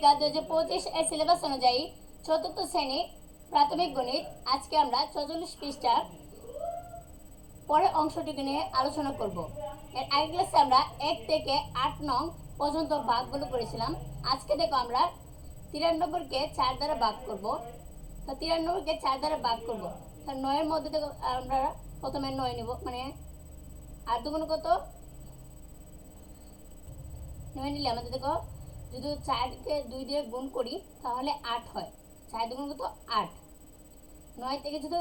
দু হাজার পঁচিশ এর সিলেবাস অনুযায়ী চতুর্থ শ্রেণি প্রাথমিক গণিত আজকে আমরা চৌচল্লিশ পৃষ্ঠার পরের অংশটিকে নিয়ে আলোচনা করব। এর আগের ক্লাসে আমরা এক থেকে আট নং পর্যন্ত ভাগগুলো করেছিলাম। আজকে দেখো আমরা তিরানব্বইকে চার দ্বারা ভাগ করব। তো তিরানব্বইকে চার দ্বারা ভাগ করব। তো নয়ের মধ্যে দেখো আমরা প্রথমে নয় নিব মানে আর দুগুণ কত? নয় নিলে আমাদের দেখো যদি চারকে দুই দিয়ে গুণ করি, তাহলে আট হয়। চার দুগুণ কত আট। নয় থেকে যদি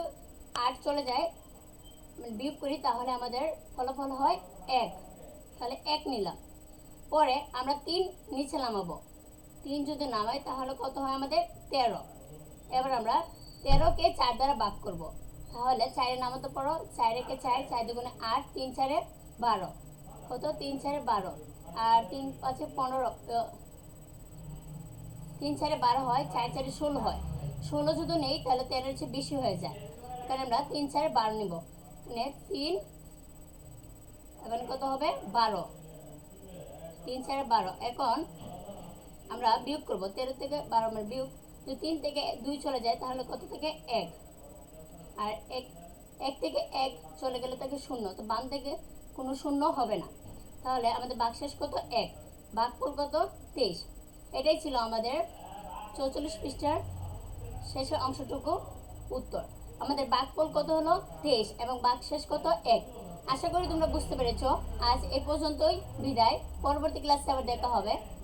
আট চলে যায় মানে বিয়োগ করি, তাহলে আমাদের ফলাফল হয় এক। তাহলে এক নিলাম। পরে আমরা তিন নিচে নামাবো। তিন যদি নামাই তাহলে কত হয় আমাদের তেরো। এবার আমরা তেরোকে চার দ্বারা ভাগ করব। তাহলে চারে নামাতে পারো, চারেকে চার চার দুগুণে আট, তিন চারে বারো। কত? তিন চারে বারো। আর তিন পাঁচে পনেরো তিন চারে বারো হয়, চার চারে ষোলো হয়। ষোলো যদি নেই, তাহলে তেরোর চেয়ে বেশি হয়ে যায়। কারণ আমরা তিন চারে বারো নিব। মানে তিন, এবার কত হবে? বারো। তিন চারে বারো। এখন আমরা বিয়োগ করব। তেরো থেকে বারো মানে বিয়োগ। যদি তিন থেকে দুই চলে যায়, তাহলে কত থেকে? এক। আর এক এক থেকে এক চলে গেলে তাকে শূন্য। তো বাম থেকে কোনো শূন্য হবে না। তাহলে আমাদের বাকশেষ কত? এক। বাঘফল কত? তেইশ। এটাই ছিল আমাদের চৌচল্লিশ পৃষ্ঠার শেষের অংশটুকু উত্তর। আমাদের বাঘফল কত হলো? তেইশ এবং বাঘ শেষ কত? এক। আশা করি তোমরা বুঝতে পেরেছ। আজ এ পর্যন্তই। বিদায়। পরবর্তী ক্লাসে আবার দেখা হবে।